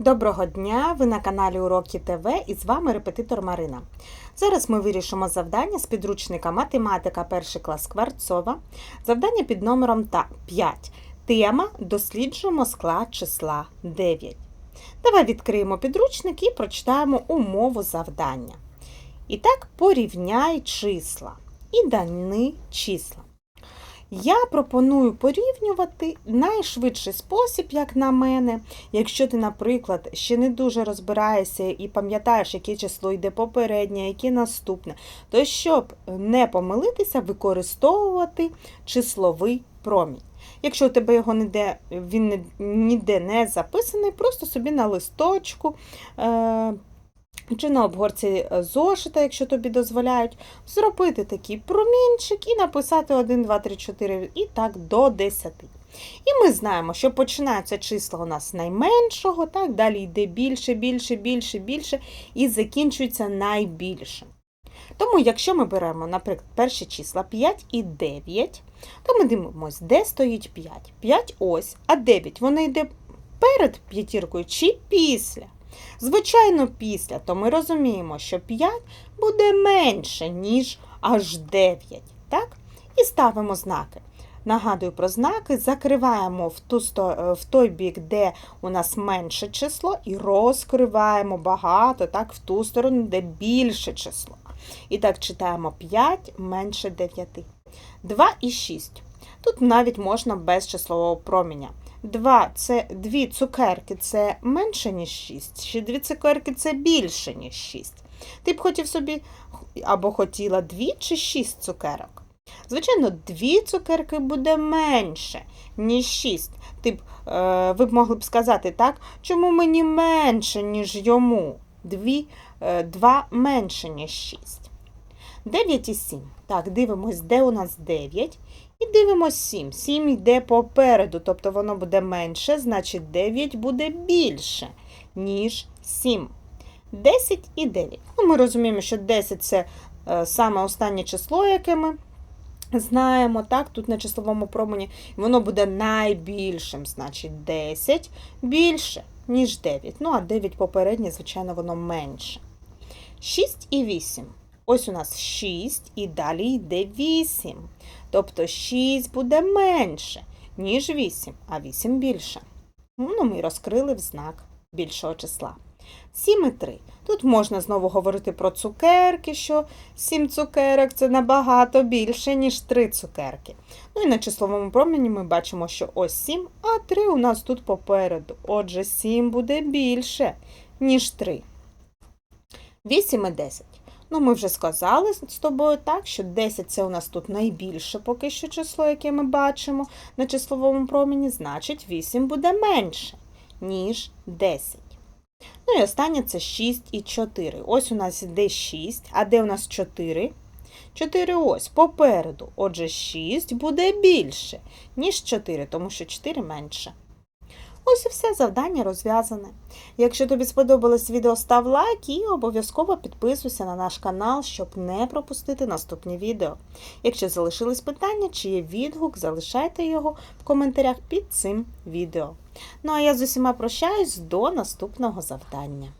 Доброго дня! Ви на каналі Уроки ТВ і з вами репетитор Марина. Зараз ми вирішимо завдання з підручника Математика 1 клас Кварцова. Завдання під номером 5. Тема Досліджуємо склад числа 9. Давай відкриємо підручник і прочитаємо умову завдання. І так, порівняй числа і дані числа. Я пропоную порівнювати найшвидший спосіб, як на мене. Якщо ти, наприклад, ще не дуже розбираєшся і пам'ятаєш, яке число йде попереднє, яке наступне, то щоб не помилитися, використовувати числовий промінь. Якщо у тебе його ніде, він ніде не записаний, просто собі на листочку. Е- чи на обгорці е, зошита, якщо тобі дозволяють, зробити такий промінчик і написати 1, 2, 3, 4 і так до 10. І ми знаємо, що починаються числа у нас найменшого, так, далі йде більше, більше, більше, більше і закінчується найбільшим. Тому, якщо ми беремо, наприклад, перші числа 5 і 9, то ми дивимося, де стоїть 5. 5 ось, а 9 воно йде перед п'ятіркою чи після. Звичайно, після, то ми розуміємо, що 5 буде менше, ніж аж 9. Так? І ставимо знаки. Нагадую про знаки, закриваємо в, ту, е, в той бік, де у нас менше число, і розкриваємо багато так, в ту сторону, де більше число. І так читаємо 5 менше 9. 2 і 6. Тут навіть можна без числового проміня. 2 це дві цукерки це менше, ніж 6, ще дві цукерки це більше, ніж 6. Ти б хотів собі або хотіла дві чи 6 цукерок. Звичайно, дві цукерки буде менше, ніж 6. Ти б, е, ви б могли б сказати, так, чому мені менше, ніж йому? Дві, е, менше, ніж 6. 9 і 7. Так, дивимось, де у нас 9. І дивимось 7. 7 йде попереду, тобто воно буде менше, значить 9 буде більше, ніж 7. 10 і 9. Ну, ми розуміємо, що 10 це е, саме останнє число, яке ми знаємо, так, тут на числовому промені. Воно буде найбільшим, значить 10 більше, ніж 9. Ну, а 9 попереднє, звичайно, воно менше. 6 і 8. Ось у нас 6 і далі йде 8. Тобто 6 буде менше, ніж 8, а 8 більше. Ну, ми розкрили в знак більшого числа. 7 і 3. Тут можна знову говорити про цукерки, що 7 цукерок це набагато більше, ніж 3 цукерки. Ну і на числовому промені ми бачимо, що ось 7, а 3 у нас тут попереду. Отже, 7 буде більше, ніж 3. 8 і 10. Ну, ми вже сказали з тобою так, що 10 це у нас тут найбільше поки що число, яке ми бачимо на числовому промені, значить 8 буде менше, ніж 10. Ну і останнє це 6 і 4. Ось у нас іде 6, а де у нас 4? 4 ось попереду. Отже, 6 буде більше, ніж 4, тому що 4 менше. Ось і все завдання розв'язане. Якщо тобі сподобалось відео, став лайк і обов'язково підписуйся на наш канал, щоб не пропустити наступні відео. Якщо залишились питання чи є відгук, залишайте його в коментарях під цим відео. Ну а я з усіма прощаюсь до наступного завдання.